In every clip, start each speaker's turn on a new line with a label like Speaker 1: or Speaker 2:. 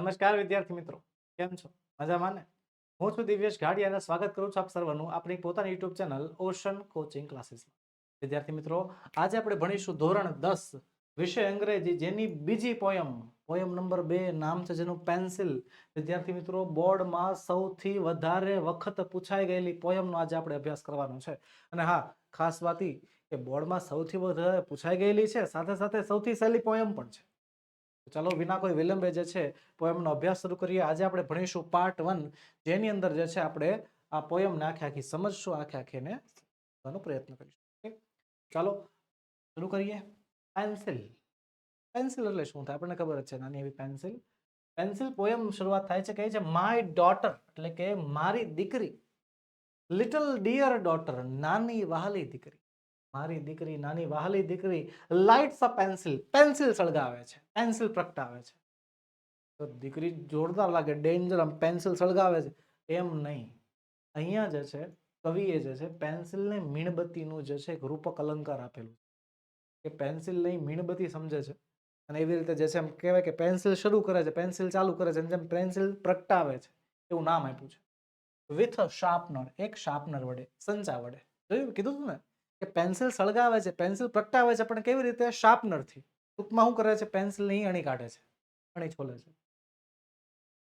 Speaker 1: નમસ્કાર વિદ્યાર્થી મિત્રો. કેમ છો? મજામાં ને? હું છું દિવ્યેશ ઘાડી અને સ્વાગત કરું છું આપ સર્વનું આપણી પોતાની યુટ્યુબ ચેનલ ઓશન કોચિંગ ક્લાસીસમાં વિદ્યાર્થી મિત્રો, આજે આપણે ભણીશું ધોરણ દસ વિષય અંગ્રેજી, જેની બીજી પોયમ પોયમ નંબર બે નામ છે જેનું પેન્સિલ. વિદ્યાર્થી મિત્રો, બોર્ડમાં સૌથી વધારે વખત પૂછાઈ ગયેલી પોયમનો આજે આપણે અભ્યાસ કરવાનો છે. અને હા, ખાસ વાત એ કે બોર્ડમાં સૌથી વધારે પૂછાઈ ગયેલી છે, સાથે સાથે સૌથી સહેલી પોયમ પણ છે. ચાલો, વિના કોઈ વિલંબે જે છે પોયમનો અભ્યાસ શરૂ કરીએ. આજે આપણે ભણીશું પાર્ટ વન જેની અંદર જે છે, આપણે આ પોયમને આખે આખી સમજશું, આખે આખીને સમજવાનો પ્રયત્ન કરીશું. Okay? ચાલો, શરૂ કરીએ. પેન્સિલ પેન્સિલ એટલે શું થાય? આપણને ખબર જ છે, નાની એવી પેન્સિલ પેન્સિલ પોયમ શરૂઆત થાય છે, કહે છે માય ડોટર એટલે કે, મારી દીકરી. લિટલ ડિયર ડોટર નાની વહાલી દીકરી. મારી દીકરી, નાની વહાલી દીકરી લાઇટ્સ અ પેન્સિલ પેન્સિલ સળગાવે છે પેન્સિલ પ્રગટાવે છે. તો દીકરી જોરદાર લાગે ડેન્જર આમ પેન્સિલ સળગાવે છે. એમ નહીં. અહીંયા જે છે, કવિએ જે છે પેન્સિલને મીણબત્તીનું જે છે, એક રૂપક અલંકાર આપેલું કે પેન્સિલ નહીં મીણબત્તી સમજે છે. અને એવી રીતે જે છે, એમ કહેવાય કે પેન્સિલ શરૂ કરે છે પેન્સિલ ચાલુ કરે છે જેમ પેન્સિલ પ્રગટાવે છે, એવું નામ આપ્યું છે. વિથ શાર્પનર એક શાર્પનર વડે, સંચા વડે. જોયું? કીધું તું ને? કે પેન્સિલ સળગાવે છે, પેન્સિલ પ્રગટાવે છે, પણ કેવી રીતે? શાર્પનરથી ટૂંકમાં શું કરે છે? પેન્સિલ નહીં અણી કાઢે છે, અણી છોલે છે.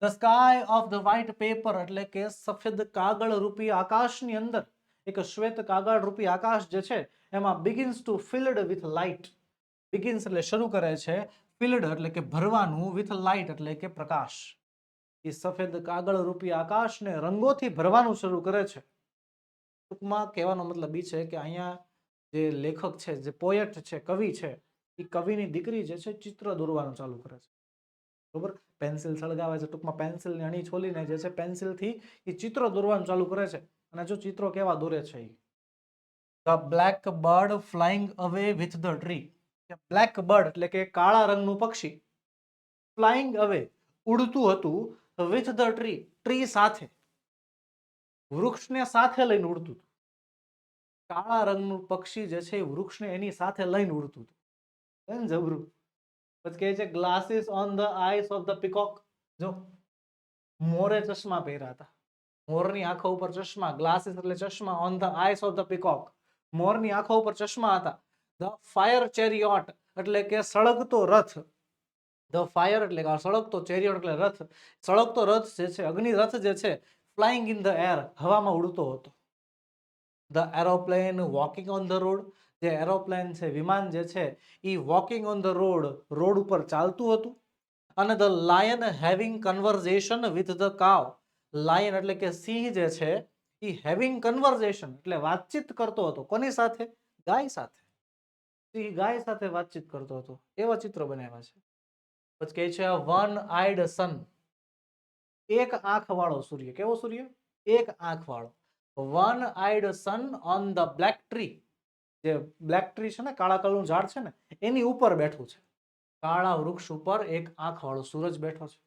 Speaker 1: The sky of the white paper એટલે કે સફેદ કાગળ રૂપી આકાશની અંદર, એક શ્વેત કાગળ રૂપી આકાશ જે છે, એમાં begins to filled with light begins એટલે શરૂ કરે છે ફિલ્ડ એટલે કે ભરવાનું વિથ લાઇટ એટલે કે પ્રકાશ. એ સફેદ કાગળ રૂપી આકાશને રંગોથી ભરવાનું શરૂ કરે છે. ટૂંકમાં કહેવાનો મતલબ એ છે કે અહીંયા જે લેખક છે, જે પોયટ છે, કવિ છે, એ કવિની દીકરી જે છે, ચિત્ર દોરવાનું ચાલુ કરે છે. બરોબર? પેન્સિલ સળગાવે છે. ટૂંકમાં પેન્સિલની અણી છોલીને જે છે, પેન્સિલથી એ ચિત્રો દોરવાનું ચાલુ કરે છે. અને જો ચિત્રો કેવા દોરે છે એ? The black bird flying away with the tree. Black bird એટલે કે કાળા રંગનું પક્ષી. ફ્લાઇંગ અવે ઉડતું હતું વિથ ધ ટ્રી. ટ્રી સાથે. વૃક્ષને સાથે લઈને ઉડતું હતું. કાળા રંગનું પક્ષી જે છે એ વૃક્ષને એની સાથે લઈને ઉડતું હતું. જબરું? પછી કહે છે glasses on the eyes of the peacock જો, મોરે ચશ્મા પહેર્યા હતા. મોરની આંખો ઉપર ચશ્મા ગ્લાસીસ એટલે ચશ્મા on the eyes of the peacock મોરની આંખો ઉપર ચશ્મા હતા. ધ ફાયર ચેરિયોટ એટલે કે સળગતો રથ. ધ ફાયર એટલે કે સળગતો ચેરિયોટ એટલે રથ. સળગતો રથ જે છે, અગ્નિ રથ જે છે ફ્લાઇંગ ઇન ધ એર હવામાં ઉડતો હતો. The aeroplane walking on the road જે એરોપ્લેન છે, વિમાન જે છે, એ walking on the road road ઉપર ચાલતું હતું. અને the lion having conversation with the cow lion એટલે કે સિંહ જે છે, એ હેવિંગ કન્વર્ઝેશન એટલે વાતચીત કરતો હતો. કોની સાથે? ગાય સાથે. સિંહ ગાય સાથે વાતચીત કરતો હતો. એવા ચિત્રો બનાવ્યા છે. પછી કહે છે વન આઈડ સન એક આંખ વાળો સૂર્ય. કેવો સૂર્ય? એક આંખ વાળો one eyed sun on the black tree જે બ્લેક ટ્રી છે ને, કાળા કલરનું ઝાડ છે ને, એની ઉપર બેઠું છે. કાળા વૃક્ષ ઉપર એક આંખ વાળો સૂરજ બેઠો છે.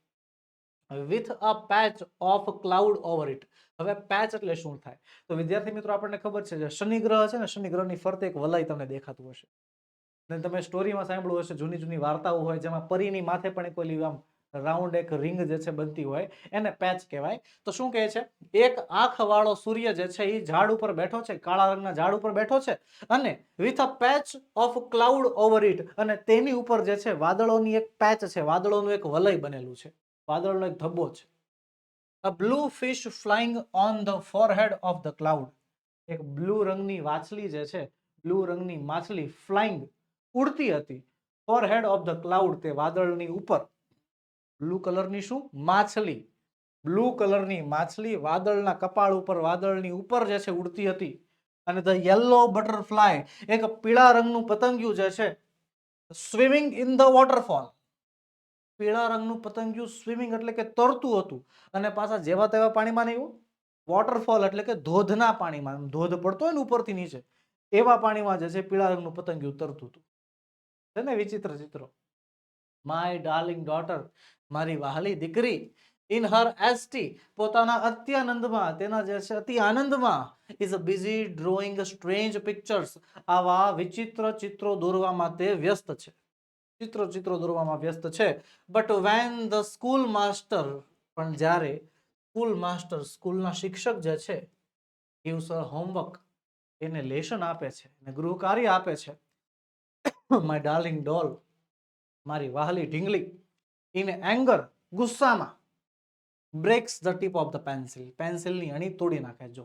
Speaker 1: With a patch of cloud over it હવે પેચ એટલે શું થાય? તો વિદ્યાર્થી મિત્રો, આપણને ખબર છે જે શનિ ગ્રહ છે ને, શનિ ગ્રહની ફરતે એક વલય તમને દેખાતું હશે. ને તમે સ્ટોરીમાં સાંભળ્યું હશે, જૂની જૂની વાર્તાઓ હોય, જેમાં પરીની માથે પણ ઓલી આમ રાઉન્ડ એક રિંગ જે છે બનતી હોય, એને પેચ કહેવાય. તો શું કહે છે? એક આંખ વાળો સૂર્ય જે છે એ ઝાડ ઉપર બેઠો છે, કાળા રંગના ઝાડ ઉપર બેઠો છે અને with a patch of cloud over it અને તેની ઉપર જે છે વાદળોની એક પેચ છે, વાદળોનું એક વલય બનેલું છે. વાદળનો એક ધબ્બો છે. A blue fish flying on the forehead of the cloud એક બ્લુ રંગની વાછલી જે છે બ્લુ રંગની માછલી ફ્લાઇંગ ઉડતી હતી. ફોરહેડ ઓફ ધ ક્લાઉડ તે વાદળની ઉપર બ્લુ કલરની શું? માછલી. બ્લુ કલરની માછલી વાદળના કપાળ ઉપર, વાદળની ઉપર જે છે ઉડતી હતી. અને ધ યલો બટરફ્લાય એક પીળા રંગનું પતંગિયું જે છે સ્વિમિંગ ઇન ધ વોટરફોલ પીળા રંગનું પતંગિયું સ્વિમિંગ એટલે કે તરતું હતું. અને પાછા જેવા તેવા પાણીમાં નહીં વોટરફોલ એટલે કે ધોધના પાણીમાં. ધોધ પડતો હોય ને ઉપરથી નીચે, એવા પાણીમાં જે છે પીળા રંગનું પતંગિયું તરતું હતું. છે ને વિચિત્ર ચિત્રો? માય ડાર્લિંગ ડોટર મારી વહાલી દીકરી ઇન હર એસટી પોતાના અત્યાનંદમાં તેના જે છે અતિ આનંદમાં is a busy drawing strange pictures આવા વિચિત્ર ચિત્રો દોરવામાં તે વ્યસ્ત છે. ચિત્રો ચિત્રો દોરવામાં વ્યસ્ત છે. But when the school master પણ જ્યારે સ્કૂલ માસ્ટર સ્કૂલના શિક્ષક જે છે, gives a હોમવર્ક એને લેશન આપે છે, એને ગૃહ કાર્ય આપે છે. માય ડાર્લિંગ ડોલ મારી વાહલી ઢીંગલી ઇન એંગર ગુસ્સામાં. Breaks the tip of the pencil પેન્સિલની અણી તોડી નાખે, જો.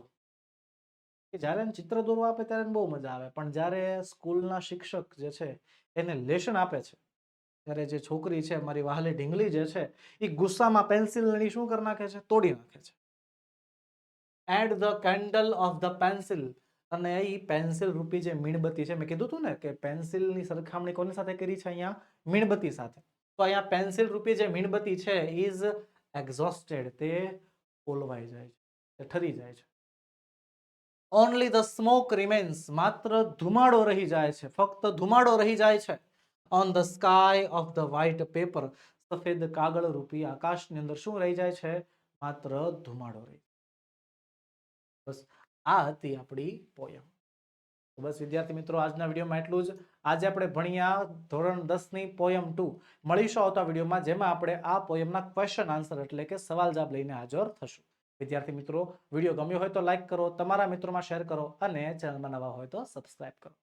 Speaker 1: કે જ્યારે ચિત્ર દોરવા આપે ત્યારે બહુ મજા આવે. પણ જ્યારે સ્કૂલના શિક્ષક જે છે, એને લેશન આપે છે, ત્યારે જે છોકરી છે, મારી વાહલે ઢીંગલી જે છે, એ ગુસ્સામાં પેન્સિલ અણી શું કરી નાખે છે? તોડી નાખે છે. And the candle of the pencil અને એ પેન્સિલ રૂપી જે મીણબત્તી છે, મેં કીધું હતું ને કે પેન્સિલની સરખામણી કોની સાથે કરી છે અહીંયા? મીણબત્તી સાથે. તો અહીંયા પેન્સિલ રૂપી જે મીણબત્તી છે ઇઝ એક્ઝોસ્ટેડ તે ઓલવાઈ જાય છે, તે ઠરી જાય છે. ઓનલી ધ સ્મોક રિમેન્સ માત્ર ધુમાડો રહી જાય છે, ફક્ત ધુમાડો રહી જાય છે. On the sky of the white paper સફેદ કાગળ રૂપી આકાશની અંદર શું રહી જાય છે? માત્ર ધુમાડો રહી બસ આ હતી આપણી પોયમ બસ વિદ્યાર્થી મિત્રો, આજના વિડીયોમાં એટલું જ. આજે આપણે ભણ્યા ધોરણ દસની પોયમ ટુ. મળીશું આવતા વિડીયોમાં, જેમાં આપણે આ પોયમના ક્વેશ્ચન આન્સર એટલે કે સવાલ જવાબ લઈને હાજર થશું. વિદ્યાર્થી મિત્રો, વીડિયો ગમ્યો હોય તો લાઇક કરો, તમારા મિત્રોમાં શેર કરો અને ચેનલમાં નવા હોય તો સબસ્ક્રાઇબ કરો.